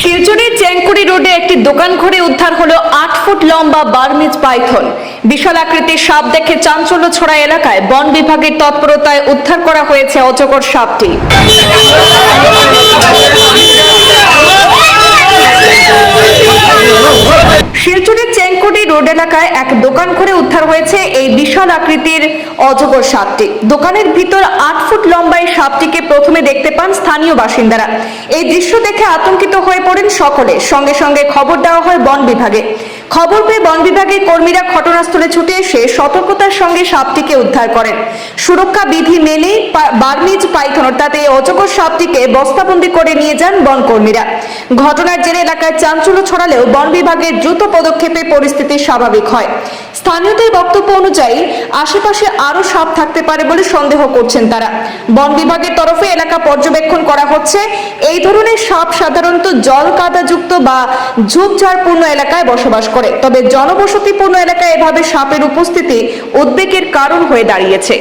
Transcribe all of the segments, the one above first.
শিলচরের চ্যাংকুড়ি রোডে একটি দোকান ঘরে উদ্ধার হলো আট ফুট লম্বা বার্মিজ পাইথন। বিশাল আকৃতির সাপ দেখে চাঞ্চল্য ছড়া এলাকায় বন বিভাগের তৎপরতায় উদ্ধার করা হয়েছে অজগর সাপটি। রোড এলাকায় এক দোকান ঘরে উদ্ধার হয়েছে এই বিশাল আকৃতির অজগর সাপটি। দোকানের ভিতর আট ফুট লম্বা এই সাপটিকে প্রথমে দেখতে পান স্থানীয় বাসিন্দারা। এই দৃশ্য দেখে আতঙ্কিত হয়ে পড়েন সকলে। সঙ্গে সঙ্গে খবর দেওয়া হয় বন বিভাগে। খবর পেয়ে বন বিভাগের কর্মীরা ঘটনাস্থলে ছুটে এসে সতর্কতার সঙ্গে সাপটিকে উদ্ধার করেন। সুরক্ষা বিধি মেনে বার্মিজ পাইথন অর্থাৎ এই অজগর সাপটিকে বস্তাবন্দি করে নিয়ে যান বন কর্মীরা। ঘটনার জেরে এলাকায় চাঞ্চল্য ছড়ালেও বন বিভাগের দ্রুত পদক্ষেপে পরিস্থিতি স্বাভাবিক হয়। স্থানীয়দের বক্তব্য অনুযায়ী, আশেপাশে আরও সাপ থাকতে পারে বলে সন্দেহ করছেন তারা। বন বিভাগের তরফে এলাকা পর্যবেক্ষণ করা হচ্ছে, এই ধরনের সাপ সাধারণত জল কাদাযুক্ত বা ঝোপঝাড়পূর্ণ এলাকায় বসবাস করে। তবে জনবসতিপূর্ণ এলাকায় এভাবে সাপের উপস্থিতি উদ্বেগের কারণ হয়ে দাঁড়িয়েছে।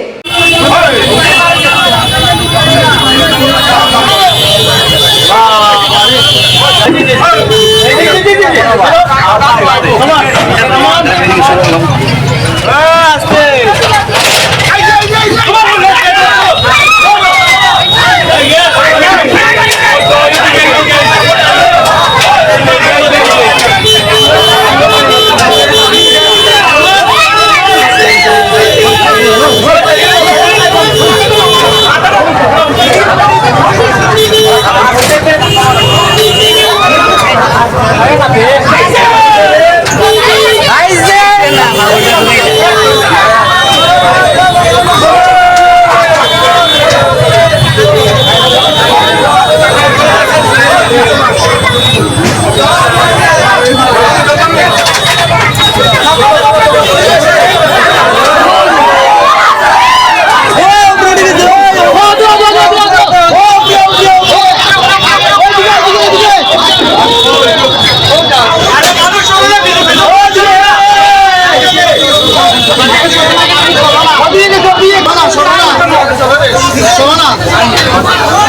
¡Vamos! ¡Vamos! ¡Vamos!